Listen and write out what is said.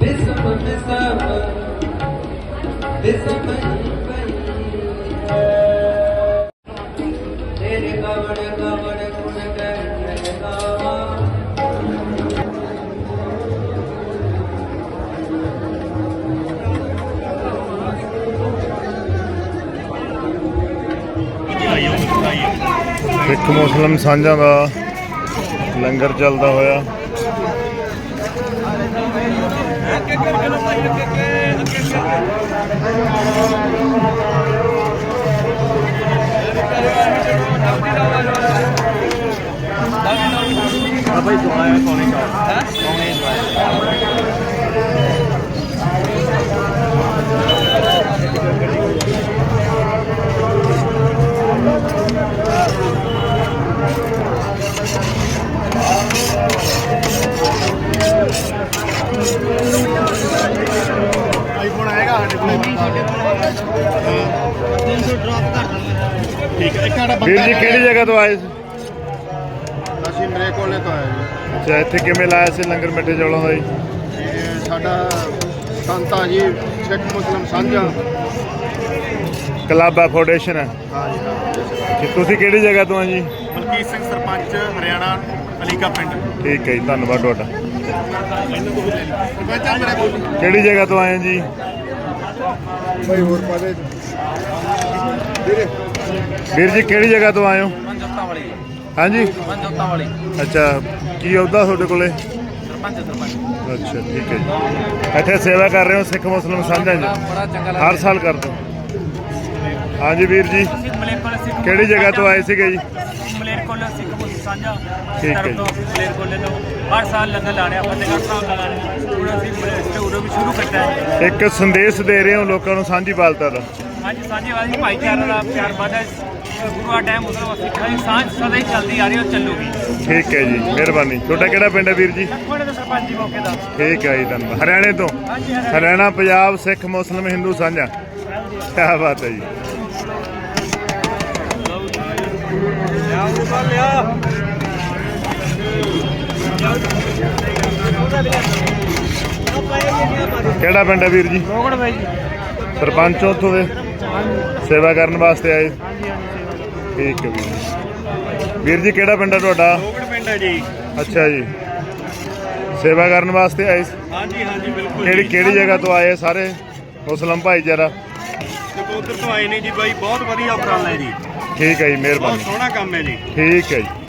December, December, December, ਤੇਰੇ ਸਿੱਖ ਮੁਸਲਮ ਸਾਂਝਾਂ ਦਾ ਲੰਗਰ ਚੱਲਦਾ ਹੋਇਆ। ਆਈਫੋਨ ਆਏਗਾ ਸਾਡੇ ਕੋਲ ਸਾਡੇ ਕੋਲ 300 ਡ੍ਰੌਪ ਕਰ ਦਾਂਗੇ ਠੀਕ ਹੈ। ਇੱਕ ਸਾਡਾ ਵੀਰ ਜੀ ਕਿਹੜੀ ਜਗ੍ਹਾ ਤੋਂ ਆਏ ਸੀ? ਅਸੀਂ ਮਰੇ ਕੋਲੇ ਤੋਂ ਆਏ ਜੀ। ਅੱਛਾ ਇੱਥੇ ਕਿਵੇਂ ਲਾਇਆ ਸੀ ਲੰਗਰ ਮਿੱਠੇ ਚੌਲਾਂ ਦਾ ਜੀ? ਇਹ ਸਾਡਾ ਸੰਤਾ ਜੀ ਸਿੱਖ ਮੁਸਲਮ ਸਾਂਝਾ। ਕਲੱਬ ਆ ਫਾਊਂਡੇਸ਼ਨ ਹੈ। ਹਾਂਜੀ ਕਿ ਤੁਸੀਂ ਕਿਹੜੀ ਜਗ੍ਹਾ ਤੋਂ ਆ ਜੀ? ਮਲਕੀਤ ਸਿੰਘ ਸਰਪੰਚ ਹਰਿਆਣਾ ਅਲੀਕਾ ਪਿੰਡ। ਠੀਕ ਹੈ ਜੀ ਧੰਨਵਾਦ ਤੁਹਾਡਾ। ਸਰਪੰਚ ਮੇਰੇ ਕੋਲ। ਕਿਹੜੀ ਜਗ੍ਹਾ ਤੋਂ ਆਏ ਜੀ? ਭਾਈ ਹੋਰ ਪਾਦੇ ਵੀਰੇ। ਵੀਰ ਜੀ ਕਿਹੜੀ ਜਗ੍ਹਾ ਤੋਂ ਆਏ ਹੋ? ਮਨਜੋਤਾਂ ਵਾਲੀ। ਹਾਂਜੀ? ਮਨਜੋਤਾਂ ਵਾਲੀ। ਅੱਛਾ ਕੀ ਅਹੁਦਾ ਤੁਹਾਡੇ ਕੋਲੇ? ਸਰਪੰਚ ਸਰਪੰਚ। ਅੱਛਾ ਠੀਕ ਹੈ ਜੀ। ਇੱਥੇ ਸੇਵਾ ਕਰ ਰਹੇ ਹੋ ਸਿੱਖ ਮੁਸਲਮ ਸਾਂਝਾਂ ਜੀ ਹਰ ਸਾਲ ਕਰਦੇ ਹੋ? ਹਾਂਜੀ ਵੀਰ ਜੀ। ਕਿਹੜੀ ਜਗ੍ਹਾ ਤੋਂ ਆਏ ਸੀਗੇ ਜੀ? ਮਲੇਰਕੋਟਲਾ ਸਿੱਖ ਸਾਂਝਾ ਠੀਕ ਹੈ ਤੋਂ ਹਰ ਸਾਲ ਲੰਗਰ ਲਾ ਰਿਹਾ ਫਤਿਹਗੜ੍ਹ ਸਾਹਿਬ ਦਾ ਲਾ ਰਿਹਾ ਹੁਣ ਅਸੀਂ ਉਦੋਂ ਵੀ ਸ਼ੁਰੂ ਹੈ। ਇੱਕ ਸੰਦੇਸ਼ ਦੇ ਰਹੇ ਹੋ ਲੋਕਾਂ ਨੂੰ ਸਾਂਝੀ ਬਾਲਤਾ ਦਾ ਅੱਜ ਸਾਂਝੇਵਾਦੀ ਭਾਈਚਾਰਾ ਦਾ ਪਿਆਰ ਵਧਾ ਗੁਰੂ ਆ ਟਾਈਮ ਮੁਸਲਮਾਨ ਸਿੱਖਾਂ ਦੀ ਸਾਂਝ ਸਦਾ ਹੀ ਚੱਲਦੀ ਆ ਰਹੀ ਹੈ ਉਹ ਚੱਲੂਗੀ। ਠੀਕ ਹੈ ਜੀ ਮਿਹਰਬਾਨੀ। ਤੁਹਾਡਾ ਕਿਹੜਾ ਪਿੰਡ ਹੈ ਵੀਰ ਜੀ? ਕੋੜੇ ਦੇ ਸਰਪੰਚ ਜੀ ਮੌਕੇ ਦਾ। ਠੀਕ ਹੈ ਜੀ ਧੰਨਵਾਦ। ਹਰਿਆਣੇ ਤੋਂ? ਹਾਂਜੀ ਹਰਿਆਣਾ ਪੰਜਾਬ ਸਿੱਖ ਮੁਸਲਮ ਹਿੰਦੂ ਸਾਂਝਾ। ਕੀ ਬਾਤ ਹੈ ਜੀ। ਕਿਹੜਾ ਪਿੰਡ ਹੈ ਵੀਰ ਜੀ? ਰੋਗੜ ਬਾਈ ਜੀ। ਸਰਪੰਚ ਉੱਥੋਂ ਦੇ? ਸੇਵਾ ਕਰਨ ਵਾਸਤੇ ਆਏ? ਹਾਂਜੀ ਹਾਂਜੀ ਠੀਕ ਹੈ ਵੀਰ ਜੀ। ਵੀਰ ਜੀ ਕਿਹੜਾ ਪਿੰਡ ਹੈ ਤੁਹਾਡਾ? ਕੋਗੜ ਪਿੰਡ ਹੈ ਜੀ। ਅੱਛਾ ਜੀ। ਸੇਵਾ ਕਰਨ ਵਾਸਤੇ ਆਏ ਸੀ? ਹਾਂਜੀ ਹਾਂਜੀ ਬਿਲਕੁਲ ਕਿਹੜੀ ਕਿਹੜੀ ਜਗ੍ਹਾ ਤੋਂ ਆਏ ਸਾਰੇ? ਮੁਸਲਮ ਭਾਈਚਾਰਾ? ਕੋਦਰ ਤੋਂ ਆਏ ਨੇ ਜੀ ਬਾਈ ਬਹੁਤ ਵਧੀਆ ਉਪਰਾਲਾ ਹੈ ਜੀ। ਠੀਕ ਹੈ ਜੀ ਬਹੁਤ ਮਿਹਰਬਾਨੀ ਸੋਹਣਾ ਕੰਮ ਹੈ ਜੀ। ਠੀਕ ਹੈ ਜੀ।